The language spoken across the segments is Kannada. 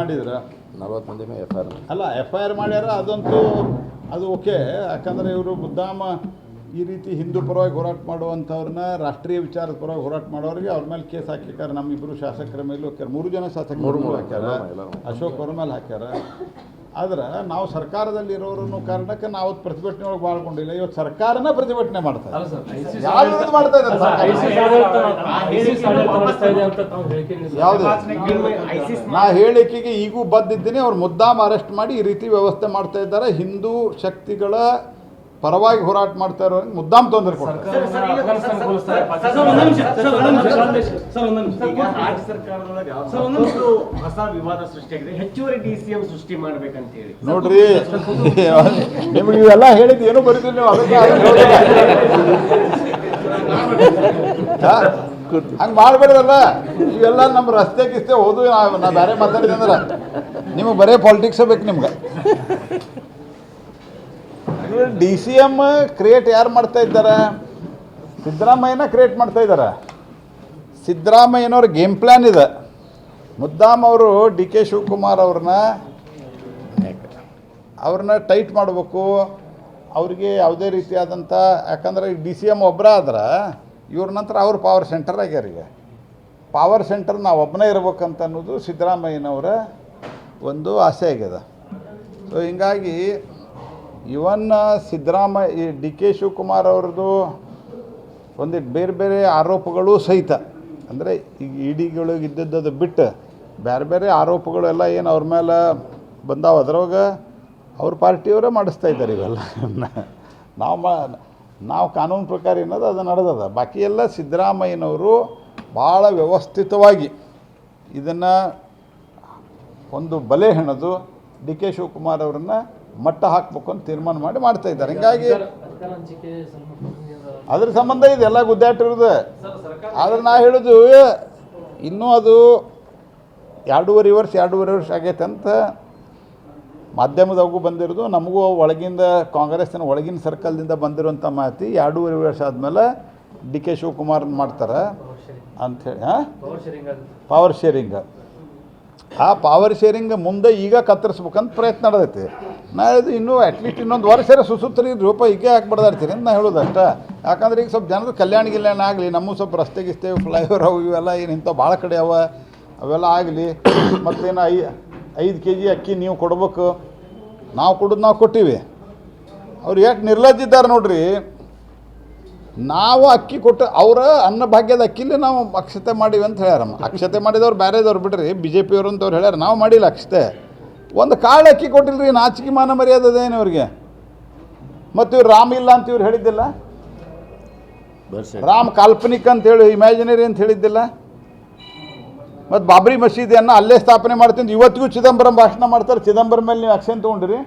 ಮಾಡಿದ್ರ? ನಲ್ವತ್ತು ಮಂದಿ ಮೇಲೆ ಎಫ್ ಐ ಆರ್ ಅಲ್ಲ ಎಫ್ ಐ ಆರ್ ಮಾಡ್ಯಾರ ಅದಂತೂ ಅದು ಓಕೆ. ಯಾಕಂದ್ರೆ ಇವರು ಮುದ್ದಾಮ ಈ ರೀತಿ ಹಿಂದೂ ಪರವಾಗಿ ಹೋರಾಟ ಮಾಡುವಂಥವ್ರನ್ನ ರಾಷ್ಟ್ರೀಯ ವಿಚಾರದ ಪರವಾಗಿ ಹೋರಾಟ ಮಾಡೋರಿಗೆ ಅವ್ರ ಮೇಲೆ ಕೇಸ್ ಹಾಕಿದ್ದಾರೆ ನಮ್ಮಿಬ್ಬರು ಶಾಸಕರ ಮೇಲೂ ಹಾಕ್ಯಾರ. ಮೂರು ಜನ ಶಾಸಕರ ಹಾಕ್ಯಾರ. ಅಶೋಕ್ ಅವ್ರ ಮೇಲೆ ಹಾಕ್ಯಾರ. ಆದ್ರೆ ನಾವು ಸರ್ಕಾರದಲ್ಲಿ ಇರೋರು ಕಾರಣಕ್ಕೆ ನಾವು ಪ್ರತಿಭಟನೆ ಒಳಗೆ ಬಾಳ್ಕೊಂಡಿಲ್ಲ. ಇವತ್ತು ಸರ್ಕಾರನ ಪ್ರತಿಭಟನೆ ಮಾಡ್ತಾರೆ ಮಾಡ್ತಾ ಇದ್ದಾರೆ ನಾ ಹೇಳಿಕೆಗೆ ಈಗೂ ಬದ್ದಿದ್ದೀನಿ. ಅವ್ರು ಮುದ್ದಾಮ್ ಅರೆಸ್ಟ್ ಮಾಡಿ ಈ ರೀತಿ ವ್ಯವಸ್ಥೆ ಮಾಡ್ತಾ ಇದ್ದಾರೆ. ಹಿಂದೂ ಶಕ್ತಿಗಳ ಪರವಾಗಿ ಹೋರಾಟ ಮಾಡ್ತಾ ಇರೋರಿಗೆ ಮುದ್ದಾಮ್ ತೊಂದರೆ ಕೊಡ್ತಾರೆ. ಈಗ ರಾಜ್ಯ ಸರ್ಕಾರದೊಳಗೆ ಒಂದು ಹೊಸ ವಿವಾದ ಸೃಷ್ಟಿಯಾಗಿದೆ ಹೆಚ್ಚುವರಿ ಡಿ ಸಿ ಎಂ ಸೃಷ್ಟಿ ಮಾಡ್ಬೇಕಂತ ಹೇಳಿ ನೋಡ್ರಿ. ನಿಮ್ಗೆ ಇವೆಲ್ಲ ಹೇಳಿದ್ದು ಏನು ಬರೀತೀರಿ ನೀವು? ಅದಕ್ಕೆ ಹಂಗೆ ಮಾಡಬೇಡ್ರಲ್ಲ. ಇವೆಲ್ಲ ನಮ್ಮ ರಸ್ತೆ ಕಿಸ್ತೆ ಹೋದು ನಾ- ನಾ ಬೇರೆ ಮಾತಾಡಿದೆ ಅಂದ್ರೆ ನಿಮಗೆ ಬರೇ ಪಾಲಿಟಿಕ್ಸ್ ಬೇಕು ನಿಮ್ಗೆ. ಡಿ ಸಿ ಎಂ ಕ್ರಿಯೇಟ್ ಯಾರು ಮಾಡ್ತಾ ಇದ್ದಾರೆ? ಸಿದ್ದರಾಮಯ್ಯನ ಕ್ರಿಯೇಟ್ ಮಾಡ್ತಾ ಇದ್ದಾರೆ. ಸಿದ್ದರಾಮಯ್ಯನವ್ರ ಗೇಮ್ ಪ್ಲ್ಯಾನ್ ಇದೆ. ಮುದ್ದಾಮ್ ಅವರು ಡಿ ಕೆ ಶಿವಕುಮಾರ್ ಅವ್ರನ್ನ ಅವ್ರನ್ನ ಟೈಟ್ ಮಾಡಬೇಕು. ಅವ್ರಿಗೆ ಯಾವುದೇ ರೀತಿಯಾದಂಥ ಯಾಕಂದ್ರೆ ಡಿ ಸಿ ಎಂ ಒಬ್ಬರ ಆದ್ರೆ ಇವ್ರ ನಂತರ ಅವ್ರ ಪವರ್ ಸೆಂಟರ್ ಆಗ್ಯಾರ ಈಗ. ಪವರ್ ಸೆಂಟರ್ ನಾವು ಒಬ್ಬನೇ ಇರ್ಬೇಕಂತ ಅನ್ನೋದು ಸಿದ್ದರಾಮಯ್ಯನವರ ಒಂದು ಆಸೆ ಆಗ್ಯದ. ಸೊ ಹಿಂಗಾಗಿ ಇವನ್ ಸಿದ್ದರಾಮಯ್ಯ ಡಿ ಕೆ ಶಿವಕುಮಾರ್ ಅವ್ರದ್ದು ಒಂದಿಟ್ಟು ಬೇರೆ ಬೇರೆ ಆರೋಪಗಳು ಸಹಿತ. ಅಂದರೆ ಈಗ ಇಡಿಗಳಿಗೆ ಇದ್ದದ್ದು ಬಿಟ್ಟು ಬೇರೆ ಬೇರೆ ಆರೋಪಗಳೆಲ್ಲ ಏನು ಅವ್ರ ಮೇಲೆ ಬಂದಾವ ಅದ್ರೊಳಗ ಅವ್ರ ಪಾರ್ಟಿಯವರೇ ಮಾಡಿಸ್ತಾ ಇದ್ದಾರೆ ಇವೆಲ್ಲ. ನಾವು ಮಾ, ನಾವು ಕಾನೂನು ಪ್ರಕಾರ ಏನದು, ಅದು ನಡೆದದ. ಬಾಕಿ ಎಲ್ಲ ಸಿದ್ದರಾಮಯ್ಯನವರು ಭಾಳ ವ್ಯವಸ್ಥಿತವಾಗಿ ಇದನ್ನು ಒಂದು ಬಲೆ ಹೆಣದು ಡಿ ಕೆ ಶಿವಕುಮಾರ್ ಅವರನ್ನ ಮಟ್ಟ ಹಾಕ್ಬೇಕು ಅಂತ ತೀರ್ಮಾನ ಮಾಡಿ ಮಾಡ್ತಾ ಇದ್ದಾರೆ. ಹಿಂಗಾಗಿ ಅದ್ರ ಸಂಬಂಧ ಇದೆ ಎಲ್ಲ ಗುದ್ದಾಟ ಇರೋದು ಆದ್ರೆ ನಾ ಹೇಳೋದು ಇನ್ನೂ ಅದು ಎರಡೂವರೆ ವರ್ಷ ಎರಡೂವರೆ ವರ್ಷ ಆಗೈತೆ ಅಂತ ಮಾಧ್ಯಮದಾಗೂ ಬಂದಿರೋದು. ನಮಗೂ ಒಳಗಿಂದ ಕಾಂಗ್ರೆಸ್ನ ಒಳಗಿನ ಸರ್ಕಲ್ದಿಂದ ಬಂದಿರುವಂಥ ಮಾಹಿತಿ ಎರಡೂವರೆ ವರ್ಷ ಆದಮೇಲೆ ಡಿ ಕೆ ಶಿವಕುಮಾರ್ ಮಾಡ್ತಾರೆ ಅಂಥೇಳಿ ಹಾಂ? ಪವರ್ ಶೇರಿಂಗ್ ಆ ಪವರ್ ಶೇರಿಂಗ್ ಮುಂದೆ ಈಗ ಕತ್ತರಿಸ್ಬೇಕಂತ ಪ್ರಯತ್ನ ನಡೆದೈತಿ. ನಾ ಹೇಳಿದ್ದು ಇನ್ನೂ ಅಟ್ಲೀಸ್ಟ್ ಇನ್ನೊಂದು ವರ್ಷ ಸುಸುತ್ತರಿ ರೂಪ ಈಗ ಹಾಕಿ ಅಂತ ನಾ ಹೇಳೋದು ಅಷ್ಟ. ಯಾಕಂದ್ರೆ ಈಗ ಸ್ವಲ್ಪ ಜನರು ಕಲ್ಯಾಣ ಗಿಲ್ಯಾಣ ಆಗಲಿ, ನಮ್ಮ ಸ್ವಲ್ಪ ರಸ್ತೆ ಗಿಸ್ತೆ ಫ್ಲೈಓವರ್ ಅವು ಇವೆಲ್ಲ ಏನು ಇಂಥ ಭಾಳ ಕಡೆ ಅವ, ಅವೆಲ್ಲ ಆಗಲಿ. ಮತ್ತೇನು ಐ, ಐದು ಕೆ ಜಿ ಅಕ್ಕಿ ನೀವು ಕೊಡ್ಬೇಕು. ನಾವು ಕೊಡೋದು ನಾವು ಕೊಟ್ಟಿವಿ. ಅವ್ರು ಎಷ್ಟು ನಿರ್ಲಜ್ಜಿದ್ದಾರೆ ನೋಡ್ರಿ. ನಾವು ಅಕ್ಕಿ ಕೊಟ್ಟು ಅವರ ಅನ್ನಭಾಗ್ಯದ ಅಕ್ಕಿಲಿ ನಾವು ಅಕ್ಷತೆ ಮಾಡಿವಿ ಅಂತ ಹೇಳ್ಯಾರಮ್ಮ ಅಕ್ಷತೆ ಮಾಡಿದವ್ರು ಬೇರೆದವ್ರು ಬಿಡ್ರಿ ಬಿ ಜೆ ಪಿಯವರು ಅಂತವ್ರು ಹೇಳ್ಯಾರ, ನಾವು ಮಾಡಿಲ್ಲ ಅಕ್ಷತೆ. ಒಂದು ಕಾಳು ಅಕ್ಕಿ ಕೊಟ್ಟಿಲ್ರಿ, ನಾಚಿಕೆ ಮಾನ ಮರ್ಯಾದೆ ಏನು ಇವ್ರಿಗೆ? ಮತ್ತು ಇವ್ರು ರಾಮ ಇಲ್ಲ ಅಂತ ಇವ್ರು ಹೇಳಿದ್ದಿಲ್ಲ? ರಾಮ್ ಕಾಲ್ಪನಿಕ ಅಂತ ಹೇಳಿ, ಇಮ್ಯಾಜಿನರಿ ಅಂತ ಹೇಳಿದ್ದಿಲ್ಲ? ಮತ್ತು ಬಾಬ್ರಿ ಮಸೀದಿಯನ್ನು ಅಲ್ಲೇ ಸ್ಥಾಪನೆ ಮಾಡ್ತೀನಿ ಇವತ್ತಿಗೂ ಚಿದಂಬರಂ ಭಾಷಣ ಮಾಡ್ತಾರೆ. ಚಿದಂಬರಂ ಮೇಲೆ ನೀವು ಆಕ್ಷನ್ ತೊಗೊಂಡ್ರಿ.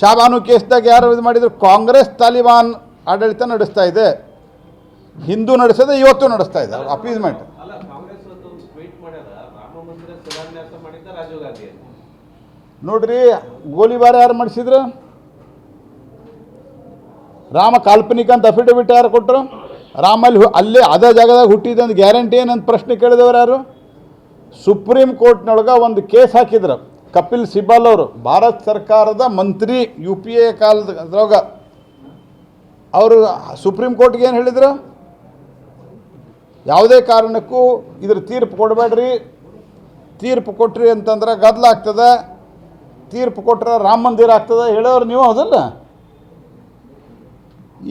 ಶಾಬಾನು ಕೇಸ್ದಾಗ ಯಾರು ಇದು ಮಾಡಿದ್ರು? ಕಾಂಗ್ರೆಸ್ ತಾಲಿಬಾನ್ ಆಡಳಿತ ನಡೆಸ್ತಾ ಇದೆ. ಹಿಂದೂ ನಡೆಸದೆ ಇವತ್ತು ನಡೆಸ್ತಾ ಇದೆ. ಅಪೀಸ್ಮೆಂಟ್. ನೋಡ್ರಿ ಗೋಲಿಬಾರ್ ಯಾರು ಮಾಡಿಸಿದ್ರು? ರಾಮ ಕಾಲ್ಪನಿಕ ಅಂತ ಅಫಿಡವಿಟ್ ಯಾರು ಕೊಟ್ಟರು ರಾಮ ಅಲ್ಲಿ ಅದೇ ಜಾಗದಾಗ ಹುಟ್ಟಿದ ಒಂದು ಗ್ಯಾರಂಟಿ ಏನಂತ ಪ್ರಶ್ನೆ ಕೇಳಿದವರು ಯಾರು? ಸುಪ್ರೀಂ ಕೋರ್ಟ್ನೊಳಗೆ ಒಂದು ಕೇಸ್ ಹಾಕಿದ್ರು. ಕಪಿಲ್ ಸಿಬಾಲ್ ಅವರು ಭಾರತ ಸರ್ಕಾರದ ಮಂತ್ರಿ ಯು ಪಿ ಎ ಕಾಲದ ಅದ್ರೊಳಗ. ಅವರು ಸುಪ್ರೀಂ ಕೋರ್ಟ್ಗೆ ಏನು ಹೇಳಿದ್ರು? ಯಾವುದೇ ಕಾರಣಕ್ಕೂ ಇದ್ರ ತೀರ್ಪು ಕೊಡಬೇಡ್ರಿ. ತೀರ್ಪು ಕೊಟ್ರಿ ಅಂತಂದ್ರೆ ಗದ್ದಲ ಆಗ್ತದೆ. ತೀರ್ಪು ಕೊಟ್ರೆ ರಾಮ ಮಂದಿರ ಆಗ್ತದೆ. ಹೇಳೋರು ನೀವು ಹೌದಲ್ಲ?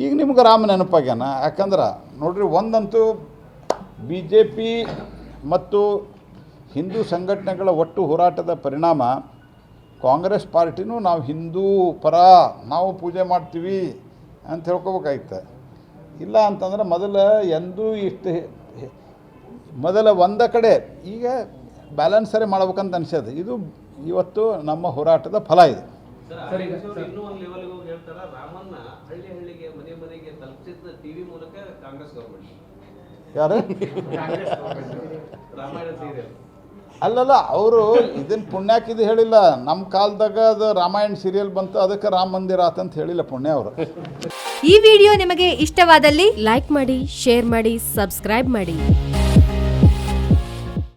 ಈಗ ನಿಮ್ಗೆ ರಾಮ ನೆನಪಾಗ್ಯಾನ? ಯಾಕಂದ್ರೆ ನೋಡ್ರಿ, ಒಂದಂತೂ ಬಿ ಜೆ ಪಿ ಮತ್ತು ಹಿಂದೂ ಸಂಘಟನೆಗಳ ಒಟ್ಟು ಹೋರಾಟದ ಪರಿಣಾಮ ಕಾಂಗ್ರೆಸ್ ಪಾರ್ಟಿನೂ ನಾವು ಹಿಂದೂ ಪರ ನಾವು ಪೂಜೆ ಮಾಡ್ತೀವಿ. ಅಂತ ಹೇಳ್ಕೋಬೇಕಾಗಿತ್ತು ಇಲ್ಲ ಅಂತಂದ್ರೆ ಮೊದಲ ಎಂದೂ ಇಷ್ಟು ಮೊದಲ ಒಂದ ಕಡೆ ಈಗ ಬ್ಯಾಲೆನ್ಸ್ ಸರಿ ಮಾಡ್ಬೇಕಂತ ಅನಿಸೋದು. ಇದು ಇವತ್ತು ನಮ್ಮ ಹೋರಾಟದ ಫಲ ಇದು. ಯಾರು? ರಾಮಾಯಣ ಸೀರಿಯಲ್ ಅಲ್ಲಲ್ಲ, ಅವರು ಇದನ್ನು ಪುಣ್ಯಕ್ಕೆ ಇದು ಹೇಳಿಲ್ಲ. ನಮ್ಮ ಕಾಲದಾಗ ಅದು ರಾಮಾಯಣ ಸೀರಿಯಲ್ ಬಂತು, ಅದಕ್ಕೆ ರಾಮ ಮಂದಿರ ಆತಂತ ಹೇಳಿಲ್ಲ ಪುಣ್ಯ ಅವರು. ಈ ವಿಡಿಯೋ ನಿಮಗೆ ಇಷ್ಟವಾದಲ್ಲಿ ಲೈಕ್ ಮಾಡಿ, ಶೇರ್ ಮಾಡಿ, ಸಬ್ಸ್ಕ್ರೈಬ್ ಮಾಡಿ.